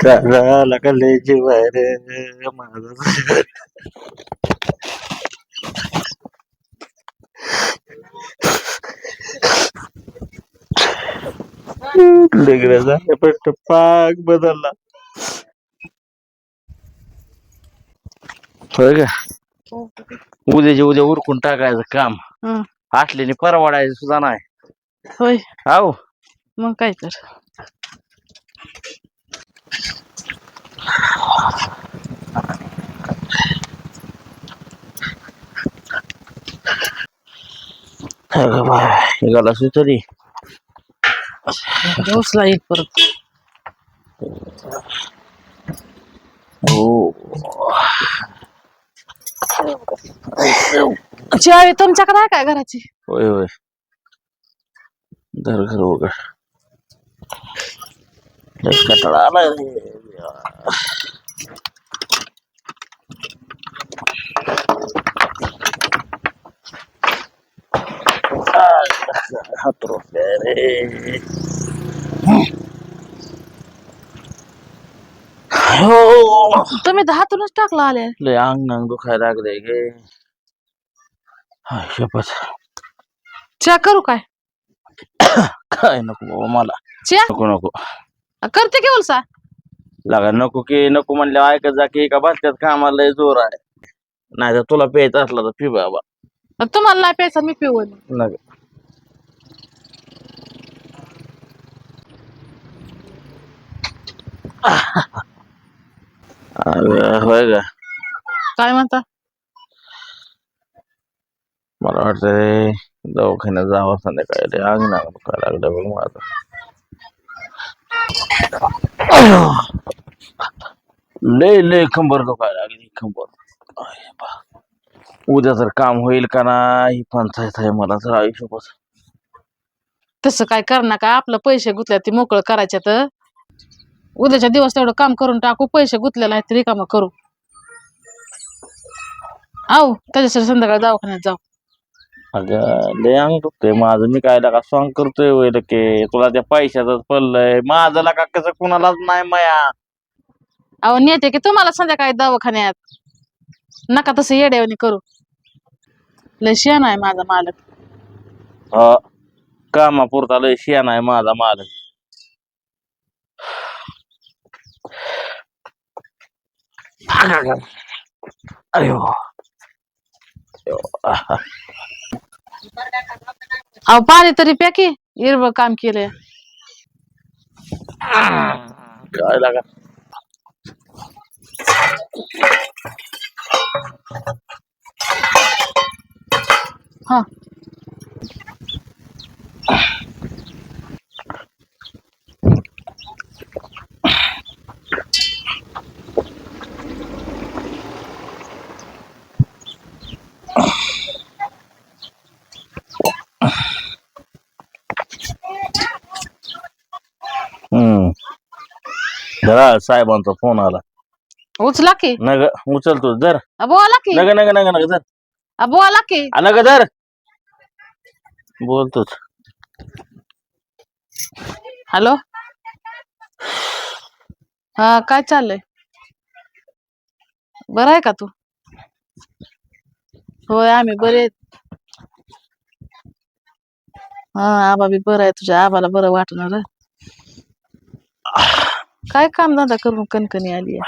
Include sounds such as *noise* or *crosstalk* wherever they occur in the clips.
करायला का लय जीवाय रे माझा लेकराचा पट्ट पाक बदलला होय का उद्याच्या उद्या उरकून टाकायचं काम हं. असलेली परवडायचं सुद्धा नाही होय आहो मग काय तर निघाला तरी. उचला एक परत. हो. चावी तुमच्याकडे आहे काय घराची? होय होय. धर घर लय कंटाळा आलाय. हात रोखले रे हो तुम्ही दहातूनच टाकला आले. लय अंग नांग दुखायला लागले गे. शपथ. च्या करू काय? *coughs* काय नको बाबा मला. च्या नको नको. करते की उलसा लागा नको की नको म्हणले ऐकत जा की एका बाटल्यात कामाला लय जोर आहे. नाही तर तुला प्यायचा असला तर पी बाबा. तुम्हाला नाही प्यायचा मी पिऊ नग होय का काय म्हणता? मला वाटतंय दवाखान्यात जावं संध्याकाळी. लय अंग नांग दुखायला लागलं बघ माझं. लय लय खंबर दुखायला लागली खंबर उद्या तर काम होईल का नाही? पंचायत आहे मला तर आयुष्यपास तसं काय करणार का आपलं पैसे गुतल्या ते मोकळं करायचे तर उद्याच्या दिवस तेवढं काम करून टाकू. पैसे गुतलेला नाही तरी काम करू. आहो त्याच्यासाठी संध्याकाळी दवाखान्यात जाऊ. अगं लय अंग दुखतंय माझं. मी काय लागा सॉंग करतोय वैर के. तुला त्या पैशाच पडलंय. माझं लागा कसं कुणालाच नाही माया. अहो नेते की तुम्हाला संध्याकाळी दवाखान्यात. नका तसं येड्यावानी करू. लय शेण आहे माझा मालक. हा कामापुरता लय शियान आहे माझा मालक. अयो अयो, आहा. अहो पाणी तरी प्या की इरब काम केलंय. काय लागा हा. जरा साहेबांचा फोन आला. उचला की. नग उचल तू जर अ, बोला की. नग नग नग नग जर अ, बोला की. आ, नग जर बोलतोच. हॅलो. हा काय चाललंय? बरं आहे का तू? होय आम्ही बरे आहेत. हा आबा बी बरं आहे तुझ्या आबाला बरं वाटणार काय काम धंदा करून कणकणी आली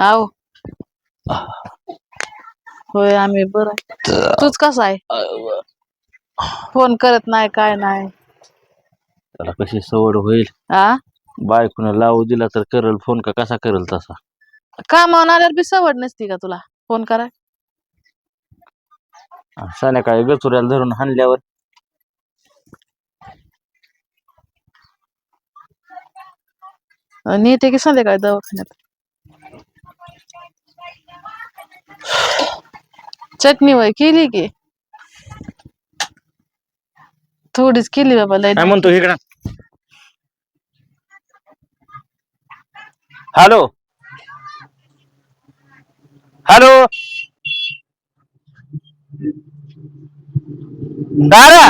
आहो? होय आम्ही बरं. तूच कसा आहे? फोन करत नाही काय नाही. त्याला कशी सवड होईल? आ? बायकोनं लावू दिला तर करल फोन का कसा करल तसा? कामावर आल्यावर बी सवड नसती का तुला? फोन करा. संध्याकाळी गचुऱ्याला धरून हाणल्यावर येते की संध्याकाळी दवाखान्यात चटणी केली की थोडीच केली बाबा लय काय म्हणतो इकडं हॅलो हॅलो दारा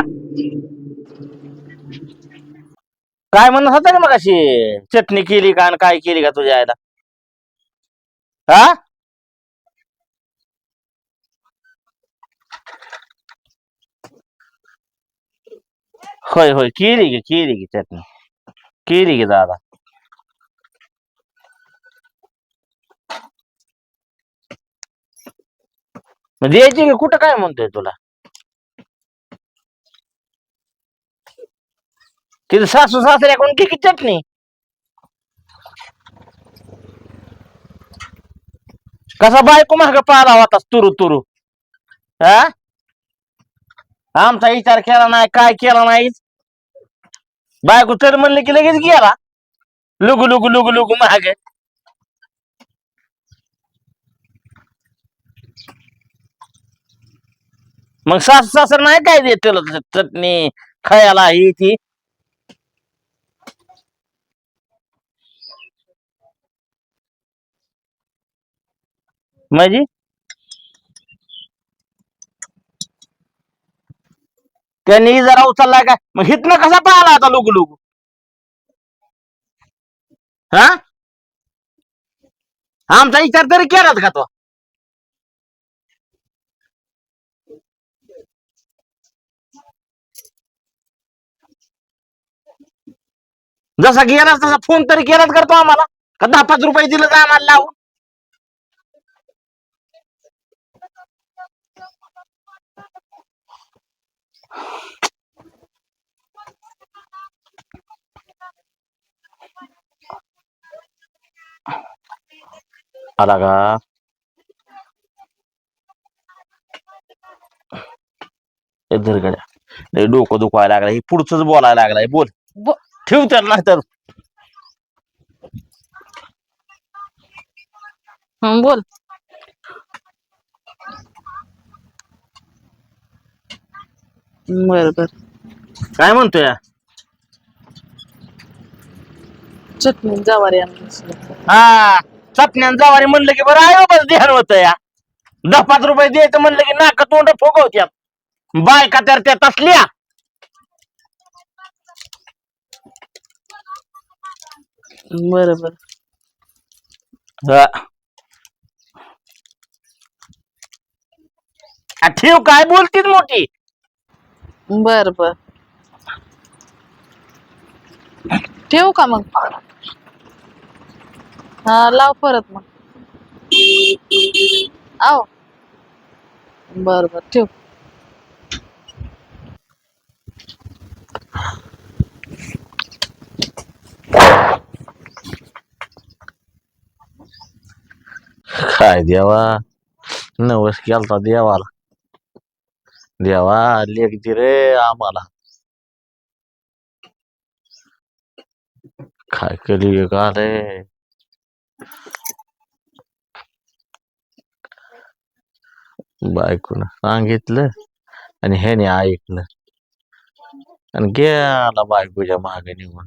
काय म्हणत होता ना मग अशी चटणी केली का आणि काय केली का तुझ्या आईला? हा? होय होय केली की केली की चटणी. केली की दादा. मग द्यायची की कुठं काय म्हणतोय तुला? तिथं सासू सासऱ्याकडून घे चटणी? कसा बायको मार्ग पाहिला होता तुरु तुरु. हा? आमचा विचार केला नाही काय केला नाही. बायको तर म्हणले की लगेच गेला. लुगू लुगू लुगू लुगू माग. मग सासू सासर नाही काय देत तुला चटणी खायला ही ती? म्हणजे त्यांनी जरा उचललाय काय? मग हितनं कसा पाहिला आता लुगू लुगू हा? आमचा विचार तरी केलात का तो? जसा गेलास तसा फोन तरी केलाच करतो आम्हाला? का दहा पाच रुपये दिलं तर आम्हाला लावून? आला का ए धर गड्या. लय डोकं दुखायला लागलाय हे पुढचंच बोलायला लागलाय बोल ठेव त्याला नाही तर बोल बर बर काय म्हणतोय चटणी जवारी आणली हा चटण्यान जवारी म्हणलं की बरं आहे बस ध्यान होत या. दहा पाच रुपये द्यायचं म्हणलं की नाक तोंड फुगवत्यात बायका तर त्या तसल्या बर बर. हा. ठेव काय बोलतीस मोठी? बर बर. ठेवू का मग? हा लाव परत मग. आव. बर बर ठेव. काय देवा? नवस केलता देवाला. देवा लेख दे रे आम्हाला. काय केली का रे? बायकोनं सांगितलं आणि ह्याने ऐकलं. आणि गेला बायकोच्या मागे निघून.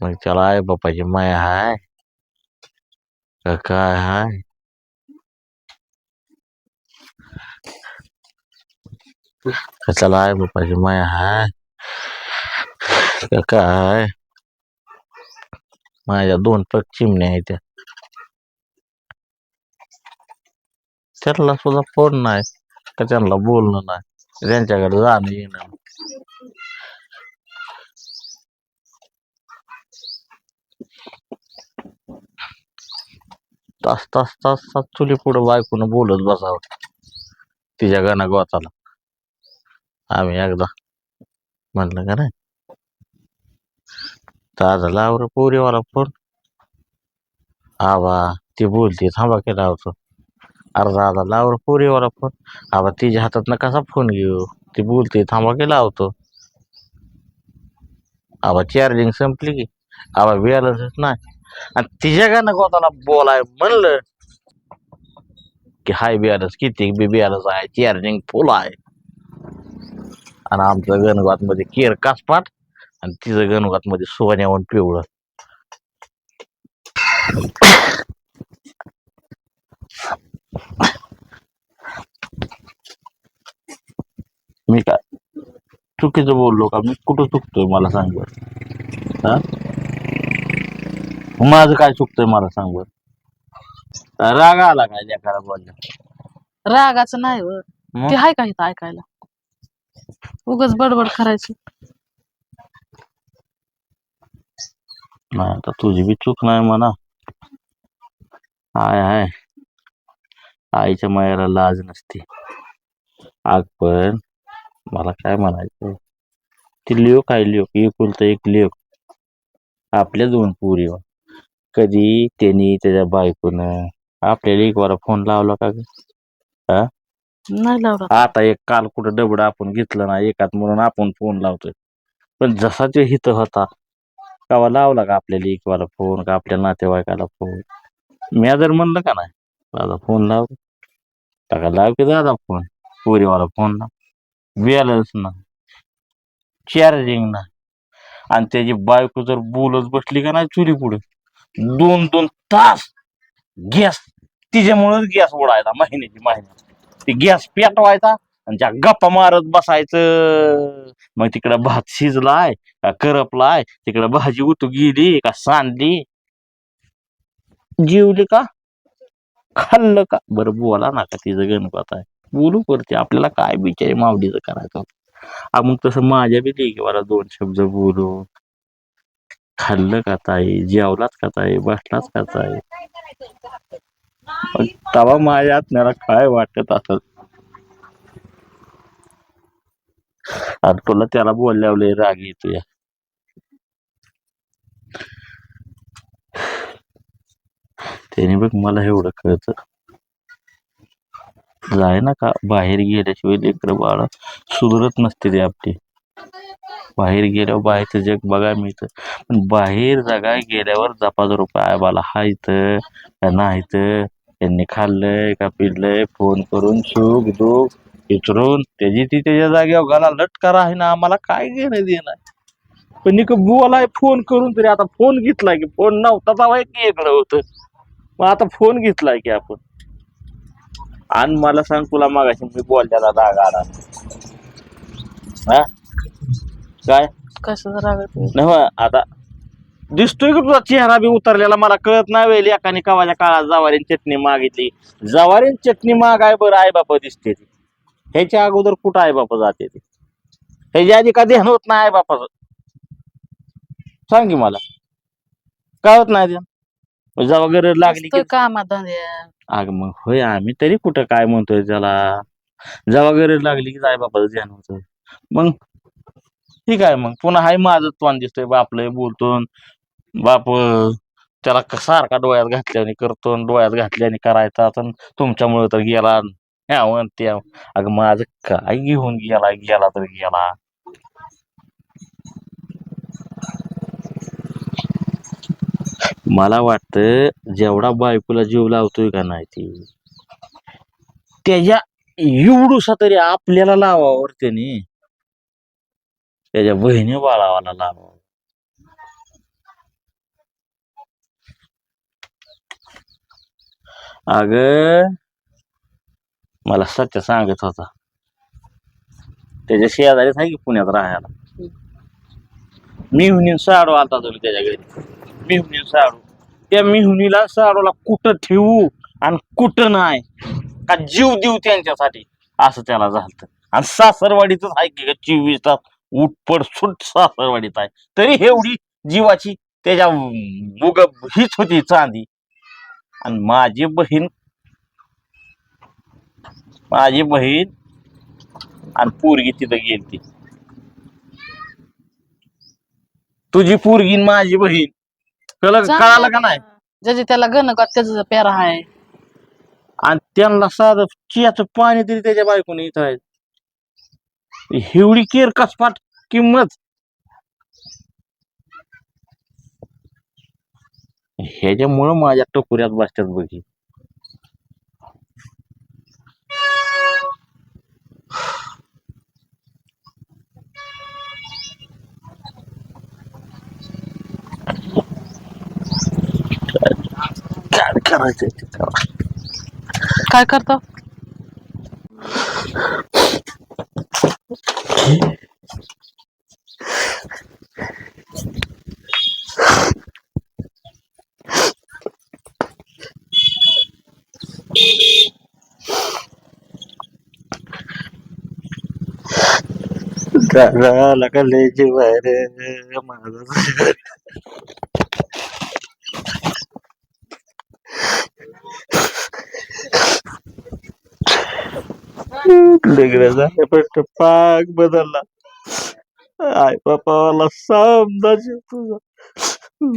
मग त्याला आई बापाची माया हाय का काय हाय? का त्याला आई बापाची माया हाय का काय माझ्या दोन पग चिमण्या आहेत त्या. त्याला सुद्धा फोन नाही का त्यांना बोलणं नाही त्यांच्याकडे जाणं येणं तास तास तास तास चुली पुढे बायकोनं बोलत बसावं तिच्या गाणं गोताला आम्ही एकदा म्हणलं का नाही दादा लावर पोरीवाला फोन. आबा ती बोलते थांबा की लावतो अरे दादा लावर पोरीवाला फोन. आबा तिच्या हातात कसा फोन घेऊ? ती बोलते थांबा की लावतो. आबा चार्जिंग संपली की. आबा बॅलन्सच नाही. आणि तिच्या गाणं गोताला बोलाय म्हणलं? की हाय बॅलन्स किती? बी बॅलन्स आहे चार्जिंग फुल आहे. आणि आमचं गणगात मध्ये केर कासपाट. आणि तिचं गणगात मध्ये सोन्यावून पिवळं. मी काय चुकीचं बोललो का? मी कुठं चुकतोय मला सांग बर. हा? माझं काय चुकतंय मला सांग बर. राग आला काय लेखाला बोलल्या रागाचं नाही व मग? ते हाय का इथं ऐकायला? उगच बडबड करायची. नाही आता तुझी बी चूक नाही म्हणा हाय हाय आईच्या मायाला लाज नसते आग पण मला काय म्हणायचं ती लिओ काय लिओ एकुलता एक लिओ आपल्या दोन पुरी कधी त्यांनी त्याच्या बायकोनं आपल्याला एक वारा फोन लावला का ग? नाही लावला आता एक काल कुठं डबड आपण घेतलं ना एकात म्हणून आपण फोन लावतोय पण जसा तो हित होता कावा लावला का आपल्याला इकवाला फोन का आपल्या नातेवाईकाला फोन मी जर म्हणलं का नाही दादा फोन लाव. टाका लाव की दादा फोन पोरीवाला फोन ना बॅलन्स ना. चार्जिंग ना. आणि त्याची बायको जर बोलत बसली का नाही चुली पुढे दोन दोन तास गॅस तिच्यामुळेच गॅस उडायचा महिन्याची महिन्या ती गॅस पेटवायचा आणि त्या गप्पा मारत बसायचं. मग तिकडं भात शिजलाय का करपलाय तिकडं भाजी उतू गेली का सांडली. जेवली का? खाल्लं का? बरं बोला ना का तिचं गणपत आहे. बोलू करते आपल्याला काय बिचारी मावडीचं करायचं मग तसं माझ्या बी लेकीवाला दोन शब्द बोलू खाल्लं का ताई? जेवलाच का ताई? बसलाच का ताई? तवा माझ्या आत्म्याला काय वाटत असेल? आणि तुला त्याला बोलल्यावले राग येतो या त्याने बघ मला एवढं कळत. जाय ना का बाहेर गेल्याशिवाय लेकरं बाळा सुधरत नसते ते आपली. बाहेर गेल्यावर बाहेरचं जग बघा मिळतं. पण बाहेर जगा गेल्यावर जपाच रुपये आयबाला हायत का नाहीत त्यांनी खाल्लंय का पिल्लंय फोन करून सुख दुःख विचारून त्याची ती त्याच्या जागेवर घाला लटकार आहे ना आम्हाला काय घेणं देणं? पण निक बोलाय फोन करून तरी आता फोन घेतलाय की फोन नव्हता तेव्हा एक इकडं होतं. मग आता फोन घेतलाय की आपण. आणि मला सांग तुला मागाशी मी बोलल्याला राग आला. हा? काय? कशाचा राग आता दिसतोय का तुझा चेहरा बी उतरलेला मला कळत नाही वेळ एकाने कवाच्या काळात जवारीन चटणी मागितली. जवारीन चटणी मागाय बरं आई बाप दिसते ती. ह्याच्या अगोदर कुठं आई बाप जाते ती? ह्याच्या आधी का ध्यान होत नाही आई बापाचं? सांग की मला. काय होत नाही ध्यान जेव्हा गरज लागली की नुसतं कामात धंद्या अग मग होय आम्ही तरी कुठं काय म्हणतोय त्याला? जेव्हा गरज लागली की आई बापाचं ध्यान होतं. मग ठीक आहे मग. पुन्हा हाय माझं तोंड दिसतोय बापलंय बोलतो बाप त्याला सारखा डोळ्यात घातल्याने करतो डोळ्यात घातल्याने करायचा. तुमच्यामुळे तर गेला. ह्या म्हणते अगं माझं काय घेऊन गेला गेला तर गेला. मला वाटतं जेवढा बायकोला जीव लावतोय का नाही ती त्याच्या एवढूसा तरी आपल्याला लावावर त्याने. त्याच्या बहिणी बाळावाला लावावं. अग मला सत्य सांगत होता. त्याच्या शेजारीच आहे की पुण्यात राहायला? मिहुनी साडू आता तुम्ही त्याच्या घरी. मिहुनी साडू. त्या मिहुनीला साडूला कुठं ठेवू आणि कुठं नाही? का जीव देऊ त्यांच्यासाठी? असं त्याला झालं आणि सासरवाडीच आहे की चोवीस तास उठपड सुट सासरवाडीत आहे. तरी एवढी जीवाची त्याच्या मुग हीच होती चांदी. आणि माझी बहीण माझी बहीण आणि पोरगी तिथं गेलती. तुझी पोरगी आणि माझी बहीण. कळलं कळालं का नाही? ज्याची त्याला गण का त्याचा पेरा आहे. आणि त्यांना साधं चियाचं पाणी तरी त्याच्या बायकोने इथं आहे. एवढी केर कसपाट किंमत. ह्याच्यामुळं माझ्या टोकुऱ्यात बसतात बघी. काय करायचं ते करा. काय करतो घराला माझा लग्न पाक बदलला आई बापाला समजा तुझा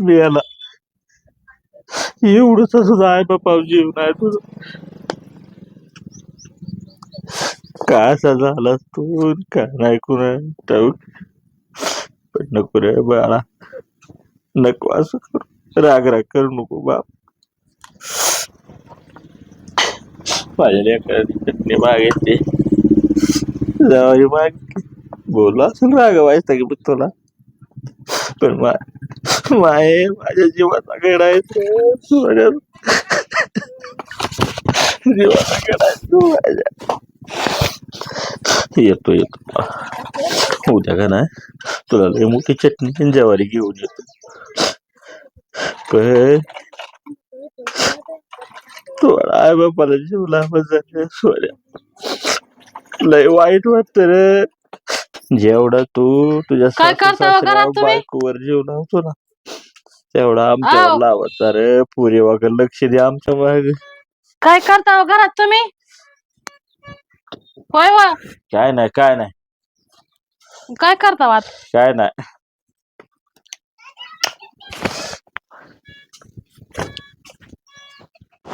मेला एवढंच सुद्धा आई बापा जीव नाही तुझा का असा झाला तू? का नाही कुणा ठाऊक पण नको रे बाळा. नको असं करू. राग राग करू नको बाप. माझ्या लेकरांनी चटणी मागायची. जाऊ माग बोललो असं राग व्हायचा की तुला पण मा माये माझ्या जीवाचा घडायचं माझ्या जीवाचा घडायचं माझ्या. येतो येतो. उद्या का नाही? तुला लय मोठी चटणी आणि ज्वारी घेऊन येतो. पण थोडा बापाला जीव लांबच झाले सोड्या. लय वाईट वाटत रे. जेवढं तू तुझ्या काय करता हो घरात तुम्ही? बायकोवर जीव लावतो ना तेवढा आमच्यावर आव. लावायचा रे. पुरी वगैरे लक्ष दे आमच्या माग. काय करता हो घरात तुम्ही? होय वा काय नाही काय नाही. काय करता वात? काय नाही.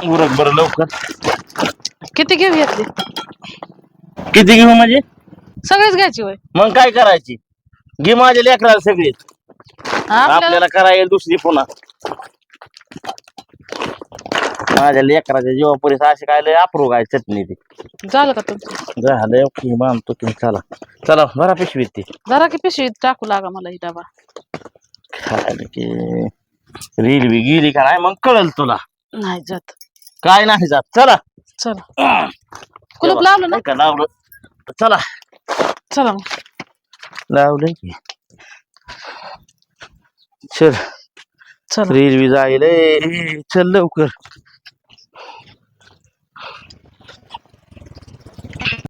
उरक बरं लवकर. किती घेऊ घेतली? किती घेऊ म्हणजे? सगळेच घ्यायची होय. मग काय करायची? घे माझ्या लेकराला सगळी. आपल्याला आपल्याला करायला दुसरी पुन्हा. माझ्या लेकराच्या जीवापुरीस असे काय लय अप्रूव आहे चटणी ती. झालं का तुमचं? झालं की मानतो की चला. चला बरा पिशवीत ती जरा की पिशवी टाकू लागा मला ही डबा. खायला की रील बी गेली का नाही मग कळल तुला. नाही जात. काय नाही जात चला. चला. *clears throat* कुलूप लावलं ना? नाही का लावलं. चला. चला मग. लावलं की. चल. चला. रील बी जाईल चल लवकर.